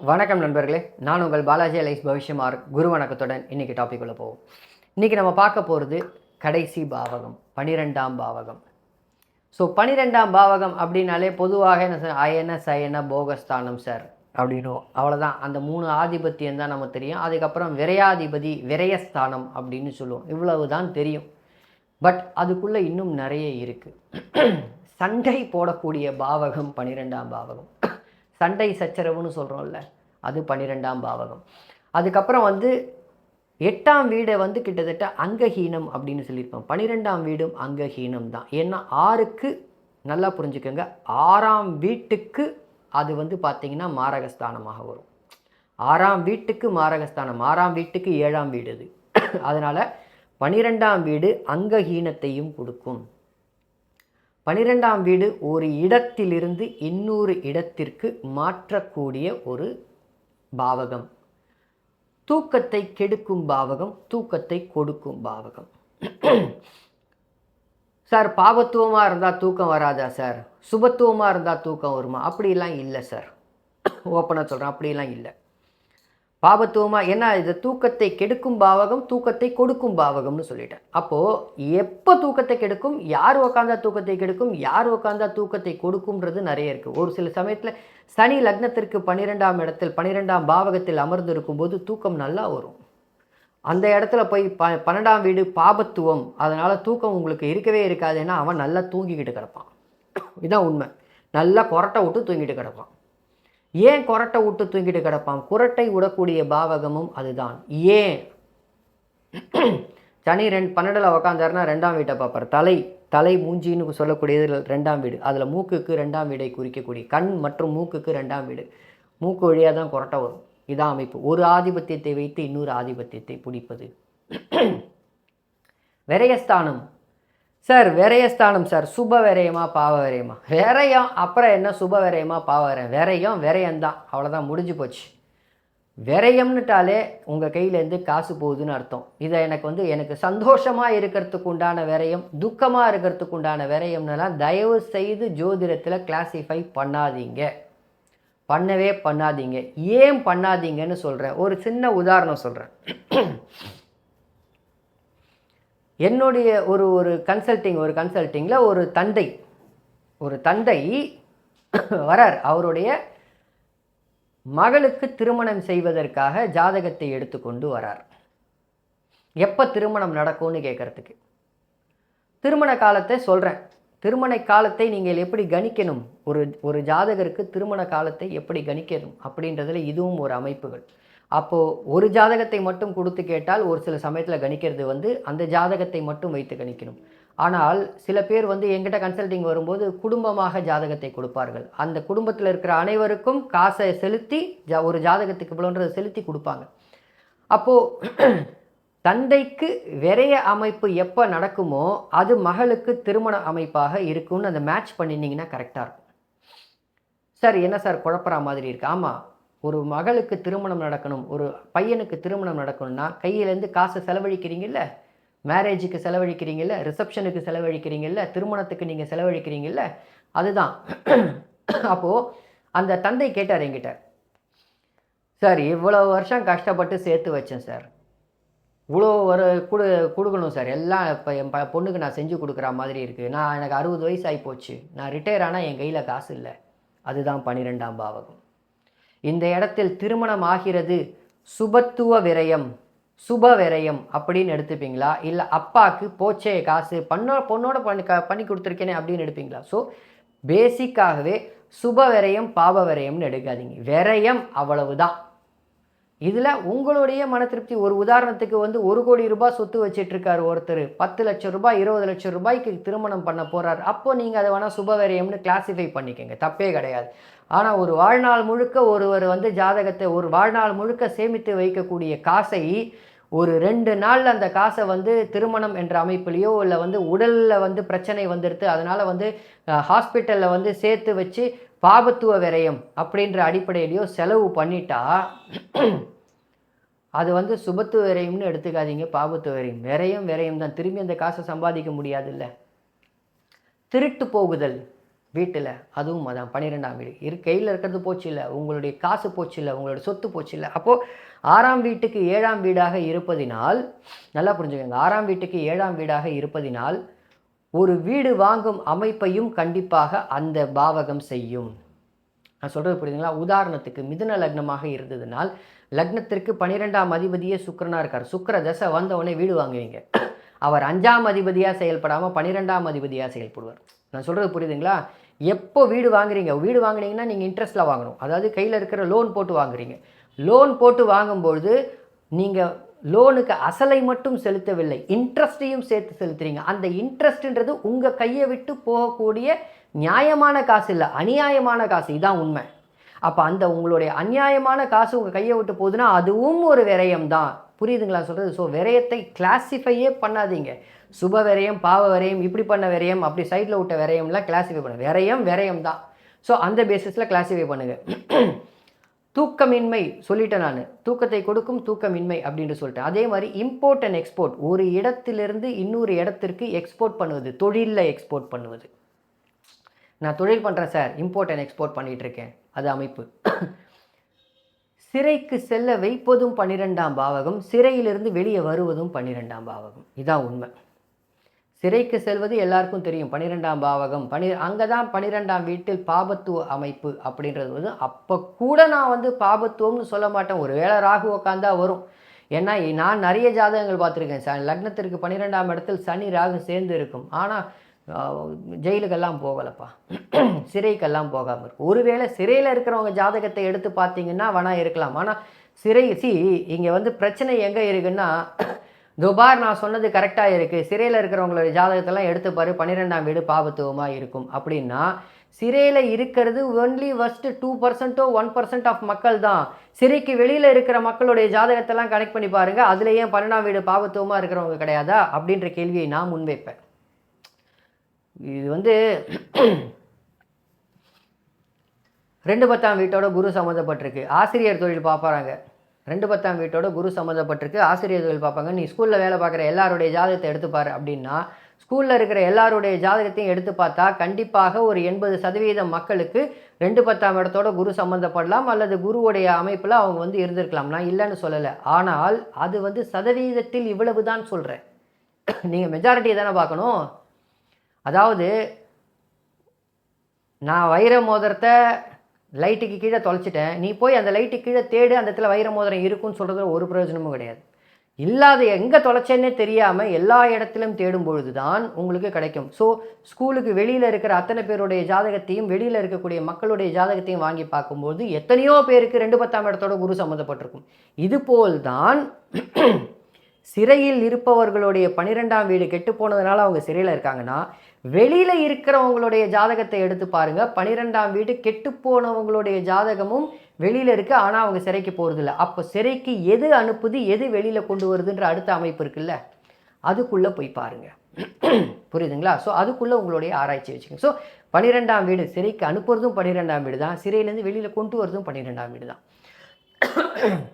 வணக்கம் நண்பர்களே. நான் உங்கள் பாலாஜி அலைஸ் பவிஷ்யமார் குரு வணக்கத்துடன் இன்னைக்கு டாபிக் உள்ள போவோம். இன்றைக்கி நம்ம பார்க்க போகிறது கடைசி பாவகம் பனிரெண்டாம் பாவகம். ஸோ பனிரெண்டாம் பாவகம் அப்படின்னாலே பொதுவாக என்ன சார்? அயன சயன போகஸ்தானம் சார் அப்படின்னும் அவ்வளோதான் அந்த மூணு ஆதிபத்தியம் தான் நமக்கு தெரியும். அதுக்கப்புறம் விரையாதிபதி விரயஸ்தானம் அப்படின்னு சொல்லுவோம். இவ்வளவு தான் தெரியும். பட் அதுக்குள்ளே இன்னும் நிறைய இருக்குது சண்டை போடக்கூடிய பாவகம் பனிரெண்டாம் பாவகம். சண்டை சச்சரவுன்னு சொல்கிறோம்ல அது பன்னிரெண்டாம் பாவகம். அதுக்கப்புறம் வந்து எட்டாம் வீடை வந்து கிட்டத்தட்ட அங்கஹீனம் அப்படின்னு சொல்லியிருப்போம். பன்னிரெண்டாம் வீடும் அங்கஹீனம் தான். ஏன்னா ஆறுக்கு நல்லா புரிஞ்சுக்கோங்க ஆறாம் வீட்டுக்கு அது வந்து பார்த்திங்கன்னா மாரகஸ்தானமாக வரும். ஆறாம் வீட்டுக்கு மாரகஸ்தானம் ஆறாம் வீட்டுக்கு ஏழாம் வீடு அது. அதனால் பனிரெண்டாம் வீடு அங்கஹீனத்தையும் கொடுக்கும். பனிரெண்டாம் வீடு ஒரு இடத்திலிருந்து இன்னொரு இடத்திற்கு மாற்றக்கூடிய ஒரு பாவகம். தூக்கத்தை கெடுக்கும் பாவகம் தூக்கத்தை கொடுக்கும் பாவகம். சார் பாவத்துவமாக இருந்தால் தூக்கம் வராதா சார்? சுபத்துவமாக இருந்தால் தூக்கம் வருமா? அப்படிலாம் இல்லை சார். ஓப்பனாக சொல்கிறேன் அப்படிலாம் இல்லை. பாபத்துவமாக என்ன இது தூக்கத்தை கெடுக்கும் பாவகம் தூக்கத்தை கொடுக்கும் பாவகம்னு சொல்லிட்டேன் அப்போது எப்போ தூக்கத்தை கெடுக்கும் யார் உக்காந்தா தூக்கத்தை கெடுக்கும் யார் உக்காந்தா தூக்கத்தை கொடுக்கும்ன்றது நிறைய இருக்குது ஒரு சில சமயத்தில் சனி லக்னத்திற்கு பன்னிரெண்டாம் இடத்தில் பன்னிரெண்டாம் பாவகத்தில் அமர்ந்து இருக்கும்போது தூக்கம் நல்லா வரும். அந்த இடத்துல போய் ப பன்னெண்டாம் வீடு பாபத்துவம். அதனால் தூக்கம் உங்களுக்கு இருக்கவே இருக்காதுன்னா அவன் நல்லா தூங்கிக்கிட்டு கிடப்பான். இதுதான் உண்மை. நல்லா கொரட்டை விட்டு தூங்கிட்டு கிடப்பான். ஏன் கொரட்டை விட்டு தூங்கிட்டு கிடப்பான்? குரட்டை விடக்கூடிய பாவகமும் அதுதான். ஏன்? சனி ரெண்டு பன்னெண்டில் உக்காந்தாருன்னா ரெண்டாம் வீட்டை பார்ப்பார். தலை தலை மூஞ்சின்னு சொல்லக்கூடியது ரெண்டாம் வீடு. அதில் மூக்குக்கு ரெண்டாம் வீடை குறிக்கக்கூடிய கண் மற்றும் மூக்குக்கு ரெண்டாம் வீடு. மூக்கு வழியாக தான் கொரட்டை வரும். இதான் அமைப்பு. ஒரு ஆதிபத்தியத்தை வைத்து இன்னொரு ஆதிபத்தியத்தை பிடிப்பது. விரயஸ்தானம். சார் விரயஸ்தானம் சார். சுப விரயமா பாவ விரயமா விரயம் அப்புறம் என்ன சுப விரயமா பாவ விரயம் விரயம் விரயம்தான். அவ்வளோதான் முடிஞ்சு போச்சு. விரயம்னுட்டாலே உங்கள் கையிலேருந்து காசு போகுதுன்னு அர்த்தம். இதை எனக்கு வந்து எனக்கு சந்தோஷமாக இருக்கிறதுக்கு உண்டான விரயம் துக்கமாக இருக்கிறதுக்கு உண்டான விரயம்னலாம் தயவு செய்து ஜோதிடத்தில் கிளாசிஃபை பண்ணாதீங்க. பண்ணவே பண்ணாதீங்க. ஏன் பண்ணாதீங்கன்னு சொல்கிறேன் ஒரு சின்ன உதாரணம் சொல்கிறேன் என்னுடைய ஒரு ஒரு கன்சல்டிங் ஒரு கன்சல்டிங்கில் ஒரு தந்தை ஒரு தந்தை வரார். அவருடைய மகளுக்கு திருமணம் செய்வதற்காக ஜாதகத்தை எடுத்துக்கொண்டு வரார். எப்போ திருமணம் நடக்கும்னு கேட்குறதுக்கு திருமண காலத்தை சொல்கிறேன் திருமண காலத்தை நீங்கள் எப்படி கணிக்கணும்? ஒரு ஒரு ஜாதகருக்கு திருமண காலத்தை எப்படி கணிக்கணும்? அப்படின்றதுல இதுவும் ஒரு அமைப்புகள். அப்போது ஒரு ஜாதகத்தை மட்டும் கொடுத்து கேட்டால் ஒரு சில சமயத்தில் கணிக்கிறது வந்து அந்த ஜாதகத்தை மட்டும் வைத்து கணிக்கணும். ஆனால் சில பேர் வந்து எங்கிட்ட கன்சல்டிங் வரும்போது குடும்பமாக ஜாதகத்தை கொடுப்பார்கள். அந்த குடும்பத்தில் இருக்கிற அனைவருக்கும் காசை செலுத்தி ஜா ஒரு ஜாதகத்துக்கு இவ்வளோன்றதை செலுத்தி கொடுப்பாங்க. அப்போது தந்தைக்கு விரைய அமைப்பு எப்போ நடக்குமோ அது மகளுக்கு திருமண அமைப்பாக இருக்கும்னு அந்த மேட்ச் பண்ணினீங்கன்னா கரெக்டாக இருக்கும். சார் என்ன சார் குழப்பற மாதிரி இருக்கு? ஆமாம் ஒரு மகளுக்கு திருமணம் நடக்கணும் ஒரு பையனுக்கு திருமணம் நடக்கணும்னா கையிலேருந்து காசை செலவழிக்கிறீங்கல்ல? மேரேஜுக்கு செலவழிக்கிறீங்கல்ல? ரிசப்ஷனுக்கு செலவழிக்கிறீங்கல்ல? திருமணத்துக்கு நீங்கள் செலவழிக்கிறீங்கல்ல? அதுதான். அப்போது அந்த தந்தை கேட்டார் என்கிட்ட சார் இவ்வளோ வருஷம் கஷ்டப்பட்டு சேர்த்து வச்சேன் சார். இவ்வளோ ஒரு கொடு கொடுக்கணும் சார். எல்லாம் இப்போ என் ப பொண்ணுக்கு நான் செஞ்சு கொடுக்குற மாதிரி இருக்குது நான் எனக்கு அறுபது வயசு ஆகி போச்சு நான் ரிட்டையர் ஆனால் என் கையில் காசு இல்லை. அதுதான் பன்னிரெண்டாம் பாவகம். இந்த இடத்தில் திருமணம் ஆகிறது சுபத்துவ விரயம் சுப விரயம் அப்படின்னு எடுத்துப்பீங்களா? இல்லை அப்பாவுக்கு போச்சே காசு பண்ணோ பொண்ணோட பண்ணி க பண்ணி கொடுத்துருக்கேனே அப்படின்னு எடுப்பீங்களா? ஸோ பேசிக்காகவே சுப விரயம் பாப விரயம்னு எடுக்காதீங்க. விரயம் அவ்வளவுதான். இதில் உங்களுடைய மன திருப்தி ஒரு உதாரணத்துக்கு வந்து ஒரு கோடி ரூபாய் சொத்து வச்சிட்ருக்காரு ஒருத்தர். பத்து லட்சம் ரூபாய் இருபது லட்சம் ரூபாய்க்கு திருமணம் பண்ண போகிறார் அப்போ நீங்கள் அதை வேணால் சுபவரியம்னு கிளாசிஃபை பண்ணிக்கோங்க. தப்பே கிடையாது. ஆனால் ஒரு வாழ்நாள் முழுக்க ஒருவர் வந்து ஜாதகத்தை ஒரு வாழ்நாள் முழுக்க சேமித்து வைக்கக்கூடிய காசை ஒரு ரெண்டு நாளில் அந்த காசை வந்து திருமணம் என்ற அமைப்புலேயோ இல்லை வந்து உடலில் வந்து பிரச்சனை வந்துடுது அதனால் வந்து ஹாஸ்பிட்டலில் வந்து சேர்த்து வச்சு பாபத்துவ விரயம் அப்படின்ற அடிப்படையிலையோ செலவு பண்ணிட்டா அது வந்து சுபத்துவ விரயம்னு எடுத்துக்காதீங்க பாபத்துவ விரயம். விரயம் விரயம் தான். திரும்பி அந்த காசை சம்பாதிக்க முடியாதுல்ல. திருட்டு போகுதல் வீட்டில் அதுவும் அதான் பன்னிரெண்டாம் வீடு. இரு கையில் இருக்கிறது போச்சு இல்லை உங்களுடைய காசு போச்சு இல்லை உங்களுடைய சொத்து போச்சு இல்லை. அப்போது ஆறாம் வீட்டுக்கு ஏழாம் வீடாக இருப்பதினால் நல்லா புரிஞ்சுக்கோங்க. ஆறாம் வீட்டுக்கு ஏழாம் வீடாக இருப்பதினால் ஒரு வீடு வாங்கும் அமைப்பையும் கண்டிப்பாக அந்த பாவகம் செய்யும். நான் சொல்கிறது புரியுதுங்களா? உதாரணத்துக்கு மிதுன லக்னமாக இருந்ததுனால் லக்னத்திற்கு பன்னிரெண்டாம் அதிபதியே சுக்கரனாக இருக்கார். சுக்கர தசை வந்தவுடனே வீடு வாங்குவீங்க. அவர் அஞ்சாம் அதிபதியாக செயல்படாமல் பன்னிரெண்டாம் அதிபதியாக செயல்படுவார். நான் சொல்கிறது புரியுதுங்களா? எப்போ வீடு வாங்குறீங்க? வீடு வாங்குனீங்கன்னா நீங்கள் இன்ட்ரெஸ்ட்டில் வாங்கணும். அதாவது கையில் இருக்கிற லோன் போட்டு வாங்குறீங்க. லோன் போட்டு வாங்கும்பொழுது நீங்கள் லோனுக்கு அசலை மட்டும் செலுத்தவில்லை இன்ட்ரெஸ்ட்டையும் சேர்த்து செலுத்துறீங்க. அந்த இன்ட்ரெஸ்ட்ன்றது உங்கள் கையை விட்டு போகக்கூடிய நியாயமான காசு இல்லை அநியாயமான காசு இதான் உண்மை. அப்போ அந்த உங்களுடைய அநியாயமான காசு உங்கள் கையை விட்டு போகுதுன்னா அதுவும் ஒரு விரயம் தான் புரியுதுங்களா சொல்கிறது ஸோ விரயத்தை கிளாஸிஃபையே பண்ணாதீங்க. சுப விரயம் பாவ விரயம் இப்படி பண்ண விரயம் அப்படி சைடில் விட்ட விரயம்லாம் கிளாஸிஃபை பண்ண. விரயம் விரயம் தான் ஸோ அந்த பேசிஸில் கிளாஸிஃபை பண்ணுங்கள் தூக்கமின்மை சொல்லிட்டேன் நான். தூக்கத்தை கொடுக்கும் தூக்கமின்மை அப்படின்னு சொல்லிட்டேன். அதே மாதிரி இம்போர்ட் அண்ட் எக்ஸ்போர்ட் ஒரு இடத்திலிருந்து இன்னொரு இடத்திற்கு எக்ஸ்போர்ட் பண்ணுவது தொழிலில் எக்ஸ்போர்ட் பண்ணுவது. நான் தொழில் பண்ணுறேன் சார். இம்போர்ட் அண்ட் எக்ஸ்போர்ட் பண்ணிகிட்டு இருக்கேன். அது அமைப்பு. சிறைக்கு செல்ல வைப்பதும் பன்னிரெண்டாம் பாவகம் சிறையிலிருந்து வெளியே வருவதும் பன்னிரெண்டாம் பாவகம். இதான் உண்மை. சிறைக்கு செல்வது எல்லாருக்கும் தெரியும். பன்னிரெண்டாம் பாவகம். பனி அங்கே தான் பனிரெண்டாம் வீட்டில் பாபத்துவ அமைப்பு அப்படின்றது வந்து அப்போ கூட நான் வந்து பாபத்துவம்னு சொல்ல மாட்டேன். ஒரு வேளை ராகு உக்காந்தா வரும். ஏன்னா நான் நிறைய ஜாதகங்கள் பார்த்துருக்கேன். ச லக்னத்திற்கு பன்னிரெண்டாம் இடத்தில் சனி ராகு சேர்ந்து இருக்கும். ஆனால் ஜெயிலுக்கெல்லாம் போகலப்பா. சிறைக்கெல்லாம் போகாமல் இருக்கும் ஒருவேளை சிறையில் இருக்கிறவங்க ஜாதகத்தை எடுத்து பார்த்தீங்கன்னா வேணா இருக்கலாம். ஆனால் சிறை சி இங்கே வந்து பிரச்சனை எங்கே இருக்குன்னா துபார் நான் சொன்னது கரெக்டாக இருக்குது சிறையில் இருக்கிறவங்களுடைய ஜாதகத்தெல்லாம் எடுத்துப்பாரு பன்னிரெண்டாம் வீடு பாபத்துவமாக இருக்கும். அப்படின்னா சிறையில் இருக்கிறது ஒன்லி ஃபஸ்ட்டு டூ பர்சன்ட்டோ ஒன் பர்சன்ட் ஆஃப் மக்கள் தான். சிறைக்கு வெளியில் இருக்கிற மக்களுடைய ஜாதகத்தெல்லாம் கனெக்ட் பண்ணி பாருங்கள் அதில் ஏன் பன்னெண்டாம் வீடு பாபத்துவமாக இருக்கிறவங்க கிடையாதா? அப்படின்ற கேள்வியை நான் முன்வைப்பேன். இது வந்து ரெண்டு பத்தாம் வீட்டோட குரு சம்மந்தப்பட்டிருக்கு ஆசிரியர் தொழில் பார்ப்பறாங்க ரெண்டு பத்தாம் வீட்டோட குரு சம்மந்தப்பட்டிருக்கு. ஆசிரியர்கள் பார்ப்பாங்க நீ ஸ்கூலில் வேலை பார்க்குற எல்லாருடைய ஜாதகத்தை எடுத்துப்பாரு அப்படின்னா ஸ்கூலில் இருக்கிற எல்லாருடைய ஜாதகத்தையும் எடுத்து பார்த்தா கண்டிப்பாக ஒரு எண்பது சதவீதம் மக்களுக்கு ரெண்டு பத்தாம் இடத்தோட குரு சம்மந்தப்படலாம் அல்லது குருவுடைய அமைப்பில் அவங்க வந்து இருந்திருக்கலாம். நான் இல்லைன்னு சொல்லலை. ஆனால் அது வந்து சதவீதத்தில் இவ்வளவு தான் சொல்கிறேன் நீங்கள் மெஜாரிட்டியை தானே பார்க்கணும். அதாவது நான் வைர மோதிரத்தை லைட்டுக்கு கீழே தொலைச்சிட்டேன். நீ போய் அந்த லைட்டு கீழே தேடு அந்த இடத்துல வைர மோதிரம் இருக்குன்னு சொல்கிறதுல ஒரு பிரயோஜனமும் கிடையாது. இல்லாத எங்கே தொலைச்சேன்னே தெரியாமல் எல்லா இடத்திலும் தேடும் பொழுது தான் உங்களுக்கு கிடைக்கும். ஸோ ஸ்கூலுக்கு வெளியில் இருக்கிற அத்தனை பேருடைய ஜாதகத்தையும் வெளியில் இருக்கக்கூடிய மக்களுடைய ஜாதகத்தையும் வாங்கி பார்க்கும்போது எத்தனையோ பேருக்கு ரெண்டு பத்தாம் இடத்தோட குரு சம்மந்தப்பட்டிருக்கும். இதுபோல் தான் சிறையில் இருப்பவர்களுடைய பன்னிரெண்டாம் வீடு கெட்டு போனதுனால அவங்க சிறையில் இருக்காங்கன்னா வெளியில் இருக்கிறவங்களுடைய ஜாதகத்தை எடுத்து பாருங்க. பன்னிரெண்டாம் வீடு கெட்டு போனவங்களுடைய ஜாதகமும் வெளியில் இருக்குது ஆனால் அவங்க சிறைக்கு போகிறதில்ல அப்போ சிறைக்கு எது அனுப்புது எது வெளியில் கொண்டு வருதுன்ற அடுத்த அமைப்பு இருக்குல்ல? அதுக்குள்ளே போய் பாருங்க. புரியுதுங்களா? ஸோ அதுக்குள்ளே உங்களுடைய ஆராய்ச்சி வச்சுக்கோங்க. ஸோ பன்னிரெண்டாம் வீடு சிறைக்கு அனுப்புறதும் பன்னிரெண்டாம் வீடு தான். சிறையிலேருந்து வெளியில் கொண்டு வரதும் பன்னிரெண்டாம் வீடு தான்.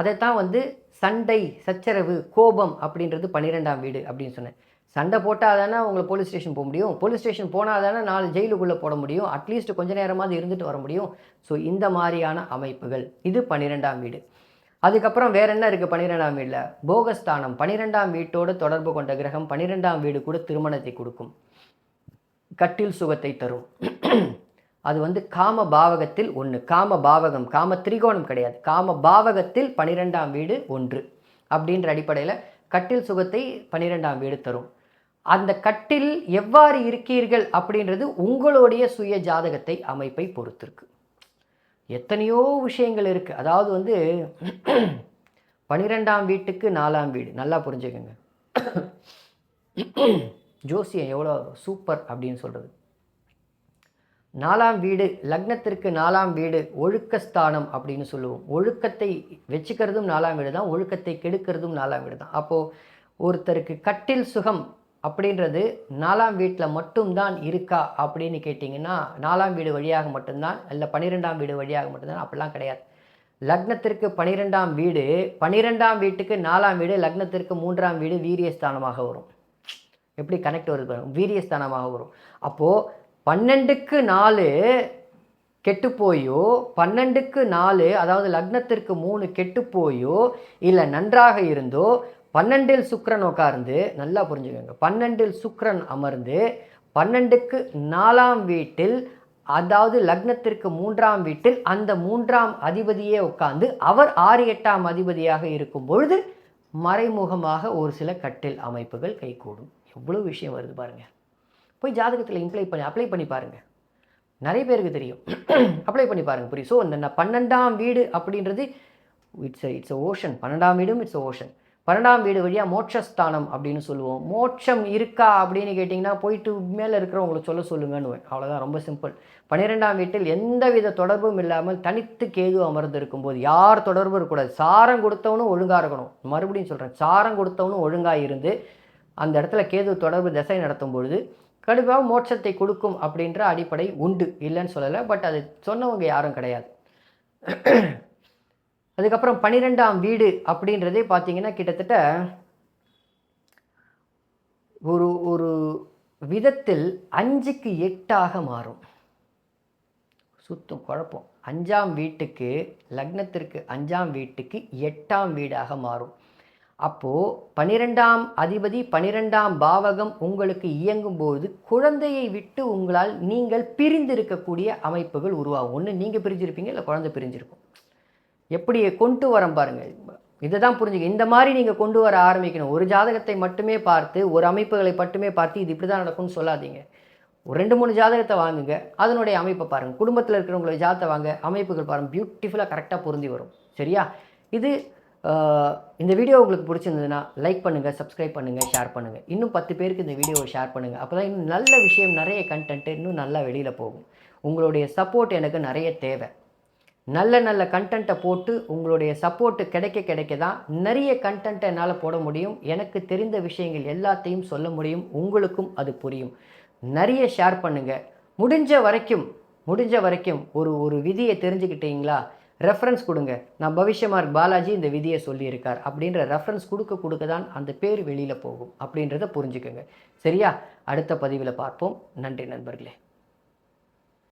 அதைத்தான் வந்து சண்டை சச்சரவு கோபம் அப்படின்றது பன்னிரெண்டாம் வீடு அப்படின்னு சொன்னேன். சண்டை போட்டால் தானே உங்களை போலீஸ் ஸ்டேஷன் போக முடியும். போலீஸ் ஸ்டேஷன் போனால் தானே நாலு ஜெயிலுக்குள்ளே போட முடியும். அட்லீஸ்ட் கொஞ்ச நேரமாவது இருந்துட்டு வர முடியும். ஸோ இந்த மாதிரியான அமைப்புகள். இது பன்னிரெண்டாம் வீடு. அதுக்கப்புறம் வேற என்ன இருக்குது பன்னிரெண்டாம் வீட்டில் போகஸ்தானம். பன்னிரெண்டாம் வீட்டோடு தொடர்பு கொண்ட கிரகம் பன்னிரெண்டாம் வீடு கூட திருமணத்தை கொடுக்கும். கட்டில் சுகத்தை தரும். அது வந்து காம பாவகத்தில் ஒன்று காம பாவகம். காம திரிகோணம் கிடையாது. காம பாவகத்தில் பன்னிரெண்டாம் வீடு ஒன்று. அப்படின்ற அடிப்படையில் கட்டில் சுகத்தை பன்னிரெண்டாம் வீடு தரும். அந்த கட்டில் எவ்வாறு இருக்கீர்கள் அப்படின்றது உங்களுடைய சுய ஜாதகத்தை அமைப்பை பொறுத்திருக்கு. எத்தனையோ விஷயங்கள் இருக்குது அதாவது வந்து பனிரெண்டாம் வீட்டுக்கு நாலாம் வீடு. நல்லா புரிஞ்சுக்கோங்க. ஜோசியம் எவ்வளோ சூப்பர் அப்படின்னு சொல்கிறது நாலாம் வீடு லக்னத்திற்கு நாலாம் வீடு ஒழுக்கஸ்தானம் அப்படின்னு சொல்லுவோம். ஒழுக்கத்தை வச்சுக்கிறதும் நாலாம் வீடு தான் ஒழுக்கத்தை கெடுக்கிறதும் நாலாம் வீடு தான் அப்போது ஒருத்தருக்கு கட்டில் சுகம் அப்படின்றது நாலாம் வீட்டில் மட்டும்தான் இருக்கா அப்படின்னு கேட்டிங்கன்னா நாலாம் வீடு வழியாக மட்டும்தான் இல்லை பன்னிரெண்டாம் வீடு வழியாக மட்டும்தான் அப்படிலாம் கிடையாது. லக்னத்திற்கு பன்னிரெண்டாம் வீடு பன்னிரெண்டாம் வீட்டுக்கு நாலாம் வீடு லக்னத்திற்கு மூன்றாம் வீடு வீரியஸ்தானமாக வரும். எப்படி கனெக்ட் வருது பாருங்க வீரியஸ்தானமாக வரும். அப்போது பன்னெண்டுக்கு நாலு கெட்டு போயோ பன்னெண்டுக்கு நாலு அதாவது லக்னத்திற்கு மூணு கெட்டு போயோ இல்லை நன்றாக இருந்தோ பன்னெண்டில் சுக்ரன் உட்கார்ந்து நல்லா புரிஞ்சுக்கோங்க. பன்னெண்டில் சுக்ரன் அமர்ந்து பன்னெண்டுக்கு நாலாம் வீட்டில் அதாவது லக்னத்திற்கு மூன்றாம் வீட்டில் அந்த மூன்றாம் அதிபதியே உட்கார்ந்து அவர் ஆறு எட்டாம் அதிபதியாக இருக்கும் பொழுது மறைமுகமாக ஒரு சில கட்டில் அமைப்புகள் கைகூடும். எவ்வளோ விஷயம் வருது பாருங்கள் போய் ஜாதகத்தில் இம்ப்ளை பண்ணி அப்ளை பண்ணி பாருங்கள் நிறைய பேருக்கு தெரியும். அப்ளை பண்ணி பாருங்கள் புரியும் ஸோ இந்த பன்னெண்டாம் வீடு அப்படின்றது இட்ஸ் இட்ஸ் ஓஷன் பன்னெண்டாம் வீடும் இட்ஸ் ஓஷன் பன்னெண்டாம் வீடு வழியாக மோட்சஸ்தானம் அப்படின்னு சொல்லுவோம். மோட்சம் இருக்கா அப்படின்னு கேட்டிங்கன்னா போயிட்டு மேலே இருக்கிறவங்களை சொல்ல சொல்லுங்கன்னு அவ்வளோதான் ரொம்ப சிம்பிள் பன்னிரெண்டாம் வீட்டில் எந்த வித தொடர்பும் இல்லாமல் தனித்து கேது அமர்ந்து இருக்கும்போது யார் தொடர்பும் இருக்கக்கூடாது. சாரம் கொடுத்தவனும் ஒழுங்காக இருக்கணும். மறுபடியும் சொல்கிறேன் சாரம் கொடுத்தவனும் ஒழுங்காக இருந்து அந்த இடத்துல கேது தொடர்பு திசை நடத்தும் பொழுது கடுப்பாக மோட்சத்தை கொடுக்கும் அப்படின்ற அடிப்படை உண்டு. இல்லைன்னு சொல்லலை பட் அது சொன்னவங்க யாரும் கிடையாது. அதுக்கப்புறம் பன்னிரெண்டாம் வீடு அப்படின்றதே பார்த்தீங்கன்னா கிட்டத்தட்ட ஒரு ஒரு விதத்தில் அஞ்சுக்கு எட்டாக மாறும். சுத்தம் குழப்பம். அஞ்சாம் வீட்டுக்கு லக்னத்திற்கு அஞ்சாம் வீட்டுக்கு எட்டாம் வீடாக மாறும். அப்போது பனிரெண்டாம் அதிபதி பனிரெண்டாம் பாவகம் உங்களுக்கு இயங்கும் போது குழந்தையை விட்டு உங்களால் நீங்கள் பிரிந்திருக்கக்கூடிய அமைப்புகள் உருவாகும். ஒன்று நீங்கள் பிரிஞ்சிருப்பீங்க இல்லை குழந்தை பிரிஞ்சிருக்கும். எப்படி கொண்டு வரம் பாருங்கள். இதை தான் புரிஞ்சுக்க இந்த மாதிரி நீங்கள் கொண்டு வர ஆரம்பிக்கணும். ஒரு ஜாதகத்தை மட்டுமே பார்த்து ஒரு அமைப்புகளை மட்டுமே பார்த்து இது இப்படி தான் நடக்கும்னு சொல்லாதீங்க. ஒரு ரெண்டு மூணு ஜாதகத்தை வாங்குங்க. அதனுடைய அமைப்பை பாருங்கள் குடும்பத்தில் இருக்கிறவங்களுடைய ஜாதகத்தை வாங்க. அமைப்புகள் பாருங்கள் பியூட்டிஃபுல்லாக கரெக்டாக பொருந்தி வரும். சரியா? இது இந்த வீடியோ உங்களுக்கு பிடிச்சிருந்ததுன்னா லைக் பண்ணுங்கள் சப்ஸ்கிரைப் பண்ணுங்கள் ஷேர் பண்ணுங்கள் இன்னும் பத்து பேருக்கு இந்த வீடியோவை ஷேர் பண்ணுங்கள் அப்போ தான் இன்னும் நல்ல விஷயம் நிறைய கண்டென்ட்டு இன்னும் நல்லா வெளியில் போகும். உங்களுடைய சப்போர்ட் எனக்கு நிறைய தேவை. நல்ல நல்ல கண்டென்ட்டை போட்டு உங்களுடைய சப்போர்ட்டு கிடைக்க கிடைக்க தான் நிறைய கண்டென்ட்டை என்னால் போட முடியும். எனக்கு தெரிந்த விஷயங்கள் எல்லாத்தையும் சொல்ல முடியும். உங்களுக்கும் அது புரியும். நிறைய ஷேர் பண்ணுங்கள் முடிஞ்ச வரைக்கும் முடிஞ்ச வரைக்கும் ஒரு ஒரு விதியை தெரிஞ்சுக்கிட்டீங்களா? ரெஃபரன்ஸ் கொடுங்க. நான் பவிஷ்யமார்க் பாலாஜி இந்த விதியை சொல்லியிருக்கார். அப்படின்ற ரெஃபரன்ஸ் கொடுக்க கொடுக்க தான் அந்த பேர் வெளியில் போகும். அப்படின்றத புரிஞ்சுக்கோங்க. சரியா? அடுத்த பதிவில் பார்ப்போம். நன்றி நண்பர்களே.